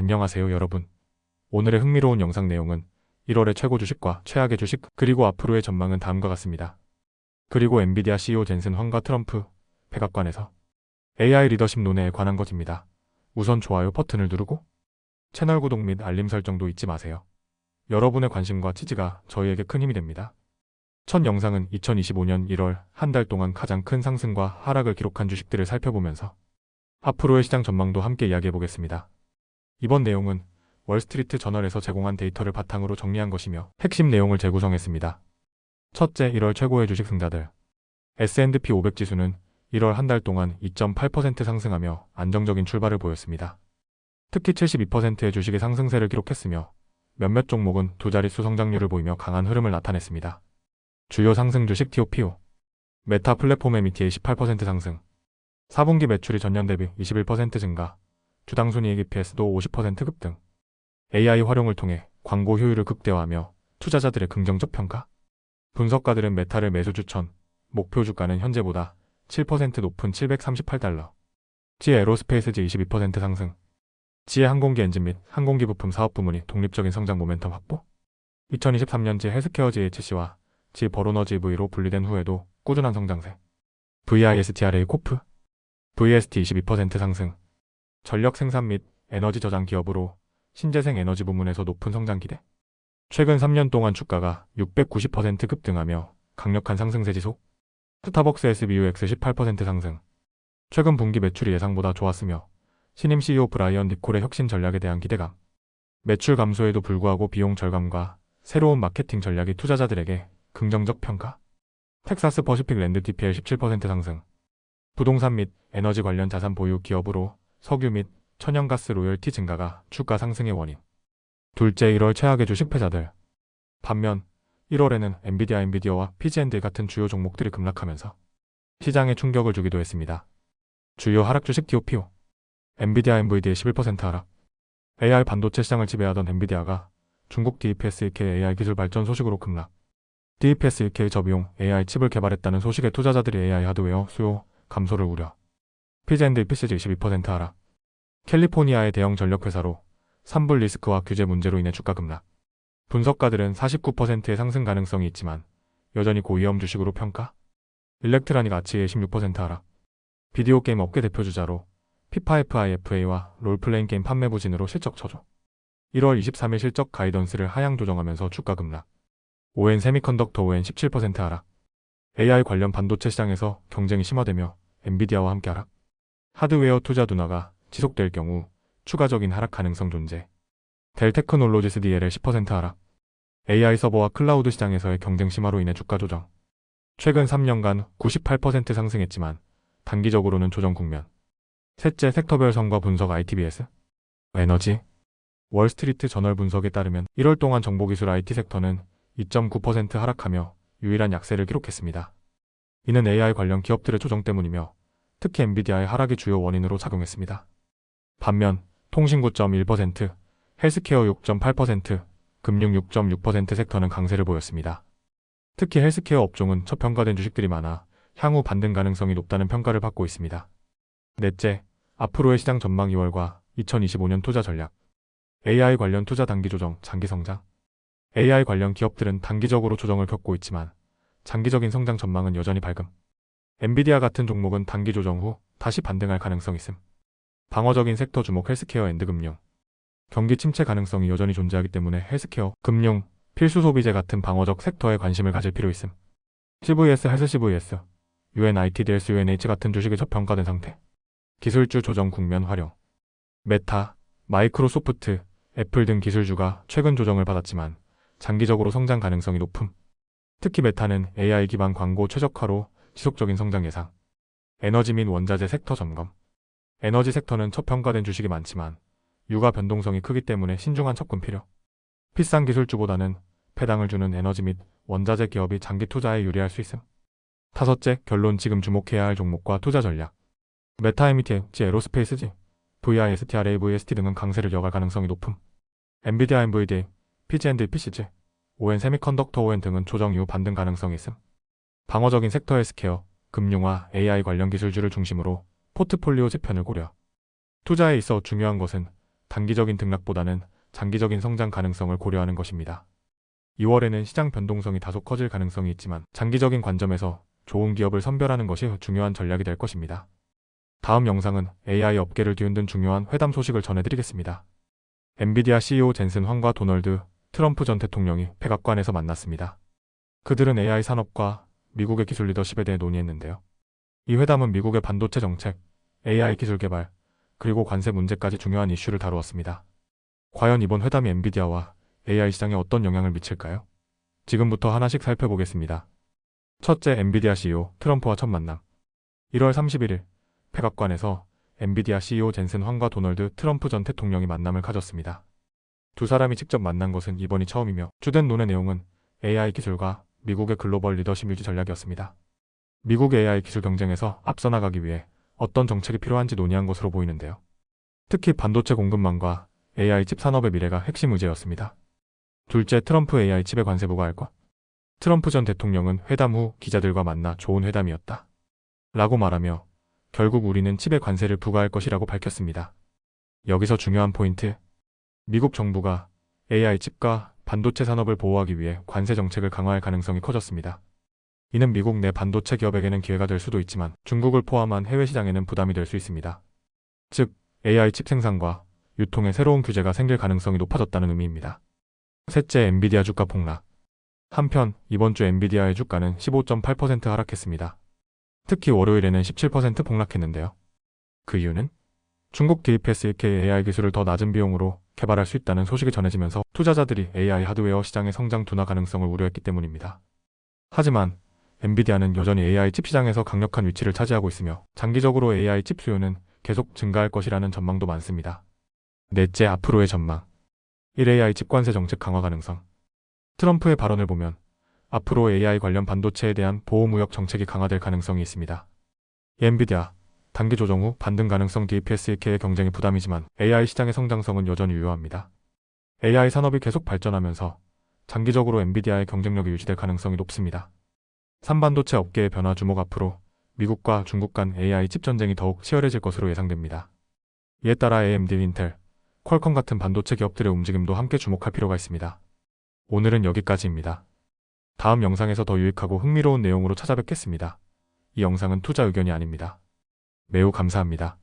안녕하세요 여러분. 오늘의 흥미로운 영상 내용은 1월의 최고 주식과 최악의 주식 그리고 앞으로의 전망은 다음과 같습니다. 그리고 엔비디아 CEO 젠슨 황과 트럼프 백악관에서 AI 리더십 논의에 관한 것입니다. 우선 좋아요 버튼을 누르고 채널 구독 및 알림 설정도 잊지 마세요. 여러분의 관심과 지지가 저희에게 큰 힘이 됩니다. 첫 영상은 2025년 1월 한 달 동안 가장 큰 상승과 하락을 기록한 주식들을 살펴보면서 앞으로의 시장 전망도 함께 이야기해 보겠습니다. 이번 내용은 월스트리트 저널에서 제공한 데이터를 바탕으로 정리한 것이며 핵심 내용을 재구성했습니다. 첫째, 1월 최고의 주식 승자들. S&P 500 지수는 1월 한 달 동안 2.8% 상승하며 안정적인 출발을 보였습니다. 특히 72%의 주식이 상승세를 기록했으며 몇몇 종목은 두 자릿수 성장률을 보이며 강한 흐름을 나타냈습니다. 주요 상승 주식 TOPO. 메타 플랫폼 MT의 18% 상승. 4분기 매출이 전년 대비 21% 증가. 주당 순이익 EPS도 50% 급등. AI 활용을 통해 광고 효율을 극대화하며 투자자들의 긍정적 평가. 분석가들은 메타를 매수 추천. 목표 주가는 현재보다 7% 높은 738달러. 지 에로스페이스지 22% 상승. 지혜 항공기 엔진 및 항공기 부품 사업 부문이 독립적인 성장 모멘텀 확보. 2023년 지 헬스케어 GHC와 지 버로너지 V로 분리된 후에도 꾸준한 성장세. VISTRA 코프. VST 22% 상승. 전력 생산 및 에너지 저장 기업으로 신재생 에너지 부문에서 높은 성장 기대. 최근 3년 동안 주가가 690% 급등하며 강력한 상승세 지속. 스타벅스 SBUX 18% 상승. 최근 분기 매출이 예상보다 좋았으며 신임 CEO 브라이언 니콜의 혁신 전략에 대한 기대감. 매출 감소에도 불구하고 비용 절감과 새로운 마케팅 전략이 투자자들에게 긍정적 평가. 텍사스 퍼시픽 랜드 DPL 17% 상승. 부동산 및 에너지 관련 자산 보유 기업으로 석유 및 천연가스 로열티 증가가 주가 상승의 원인. 둘째 1월 최악의 주식 패자들. 반면 1월에는 엔비디아 엔비디어와 PG&E 같은 주요 종목들이 급락하면서 시장에 충격을 주기도 했습니다. 주요 하락 주식 TOPO. 엔비디아 엔VIDIA의 11% 하락. AR 반도체 시장을 지배하던 엔비디아가 중국 DPS1K AI 기술 발전 소식으로 급락. DPS1K 저비용 AI 칩을 개발했다는 소식에 투자자들이 AI 하드웨어 수요 감소를 우려. PG&E PCG 22% 하락. 캘리포니아의 대형 전력회사로 산불 리스크와 규제 문제로 인해 주가 급락. 분석가들은 49%의 상승 가능성이 있지만 여전히 고위험 주식으로 평가. 일렉트라닉 아치의 16% 하락. 비디오 게임 업계 대표 주자로 P5IFA와 롤플레잉 게임 판매 부진으로 실적 저조. 1월 23일 실적 가이던스를 하향 조정하면서 주가 급락. ON 세미컨덕터 ON 17% 하락. AI 관련 반도체 시장에서 경쟁이 심화되며 엔비디아와 함께 하락. 하드웨어 투자 둔화가 지속될 경우 추가적인 하락 가능성 존재. 델 테크놀로지스 DLL 10% 하락. AI 서버와 클라우드 시장에서의 경쟁 심화로 인해 주가 조정. 최근 3년간 98% 상승했지만 단기적으로는 조정 국면. 셋째 섹터별 성과 분석 ITBS. 에너지. 월스트리트 저널 분석에 따르면 1월 동안 정보기술 IT 섹터는 2.9% 하락하며 유일한 약세를 기록했습니다. 이는 AI 관련 기업들의 조정 때문이며 특히 엔비디아의 하락이 주요 원인으로 작용했습니다. 반면 통신 9.1%, 헬스케어 6.8%, 금융 6.6% 섹터는 강세를 보였습니다. 특히 헬스케어 업종은 저평가된 주식들이 많아 향후 반등 가능성이 높다는 평가를 받고 있습니다. 넷째, 앞으로의 시장 전망 2월과 2025년 투자 전략. AI 관련 투자 단기 조정, 장기 성장. AI 관련 기업들은 단기적으로 조정을 겪고 있지만 장기적인 성장 전망은 여전히 밝음. 엔비디아 같은 종목은 단기 조정 후 다시 반등할 가능성이 있음. 방어적인 섹터 주목 헬스케어 앤드 금융. 경기 침체 가능성이 여전히 존재하기 때문에 헬스케어, 금융, 필수 소비재 같은 방어적 섹터에 관심을 가질 필요 있음. CVS, 헬스 CVS, UNITDS, UNH 같은 주식이 저평가된 상태. 기술주 조정 국면 활용. 메타, 마이크로소프트, 애플 등 기술주가 최근 조정을 받았지만 장기적으로 성장 가능성이 높음. 특히 메타는 AI 기반 광고 최적화로 지속적인 성장 예상. 에너지 및 원자재 섹터 점검. 에너지 섹터는 저평가된 주식이 많지만 유가 변동성이 크기 때문에 신중한 접근 필요. 비싼 기술주보다는 배당을 주는 에너지 및 원자재 기업이 장기 투자에 유리할 수 있음. 다섯째, 결론 지금 주목해야 할 종목과 투자 전략. 메타 MTG, 에로스페이스지, VISTRA, VST 등은 강세를 이어갈 가능성이 높음. 엔비디아 NVDA, PG&E PCG, ON 세미컨덕터 ON 등은 조정 이후 반등 가능성이 있음. 방어적인 섹터 헬스케어, 금융화, AI 관련 기술주를 중심으로 포트폴리오 재편을 고려. 투자에 있어 중요한 것은 단기적인 등락보다는 장기적인 성장 가능성을 고려하는 것입니다. 2월에는 시장 변동성이 다소 커질 가능성이 있지만 장기적인 관점에서 좋은 기업을 선별하는 것이 중요한 전략이 될 것입니다. 다음 영상은 AI 업계를 뒤흔든 중요한 회담 소식을 전해드리겠습니다. 엔비디아 CEO 젠슨 황과 도널드 트럼프 전 대통령이 백악관에서 만났습니다. 그들은 AI 산업과 미국의 기술 리더십에 대해 논의했는데요. 이 회담은 미국의 반도체 정책, AI 기술 개발, 그리고 관세 문제까지 중요한 이슈를 다루었습니다. 과연 이번 회담이 엔비디아와 AI 시장에 어떤 영향을 미칠까요? 지금부터 하나씩 살펴보겠습니다. 첫째, 엔비디아 CEO 트럼프와 첫 만남. 1월 31일 백악관에서 엔비디아 CEO 젠슨 황과 도널드 트럼프 전 대통령이 만남을 가졌습니다. 두 사람이 직접 만난 것은 이번이 처음이며 주된 논의 내용은 AI 기술과 미국의 글로벌 리더십 유지 전략이었습니다. 미국 AI 기술 경쟁에서 앞서 나가기 위해 어떤 정책이 필요한지 논의한 것으로 보이는데요. 특히 반도체 공급망과 AI 칩 산업의 미래가 핵심 의제였습니다. 둘째, 트럼프 AI 칩의 관세 부과할것. 트럼프 전 대통령은 회담 후 기자들과 만나 좋은 회담이었다. 라고 말하며 결국 우리는 칩의 관세를 부과할 것이라고 밝혔습니다. 여기서 중요한 포인트. 미국 정부가 AI 칩과 반도체 산업을 보호하기 위해 관세 정책을 강화할 가능성이 커졌습니다. 이는 미국 내 반도체 기업에게는 기회가 될 수도 있지만 중국을 포함한 해외 시장에는 부담이 될 수 있습니다. 즉, AI 칩 생산과 유통에 새로운 규제가 생길 가능성이 높아졌다는 의미입니다. 셋째, 엔비디아 주가 폭락. 한편 이번 주 엔비디아의 주가는 15.8% 하락했습니다. 특히 월요일에는 17% 폭락했는데요. 그 이유는 중국 DeepSK AI 기술을 더 낮은 비용으로 개발할 수 있다는 소식이 전해지면서 투자자들이 AI 하드웨어 시장의 성장 둔화 가능성을 우려했기 때문입니다. 하지만 엔비디아는 여전히 AI 칩 시장에서 강력한 위치를 차지하고 있으며 장기적으로 AI 칩 수요는 계속 증가할 것이라는 전망도 많습니다. 넷째, 앞으로의 전망. 1AI 칩 관세 정책 강화 가능성. 트럼프의 발언을 보면 앞으로 AI 관련 반도체에 대한 보호무역 정책이 강화될 가능성이 있습니다. 엔비디아, 단기 조정 후 반등 가능성 DPSK의 경쟁이 부담이지만 AI 시장의 성장성은 여전히 유효합니다. AI 산업이 계속 발전하면서 장기적으로 엔비디아의 경쟁력이 유지될 가능성이 높습니다. 3반도체 업계의 변화 주목 앞으로 미국과 중국 간 AI 칩 전쟁이 더욱 치열해질 것으로 예상됩니다. 이에 따라 AMD, 인텔, 퀄컴 같은 반도체 기업들의 움직임도 함께 주목할 필요가 있습니다. 오늘은 여기까지입니다. 다음 영상에서 더 유익하고 흥미로운 내용으로 찾아뵙겠습니다. 이 영상은 투자 의견이 아닙니다. 매우 감사합니다.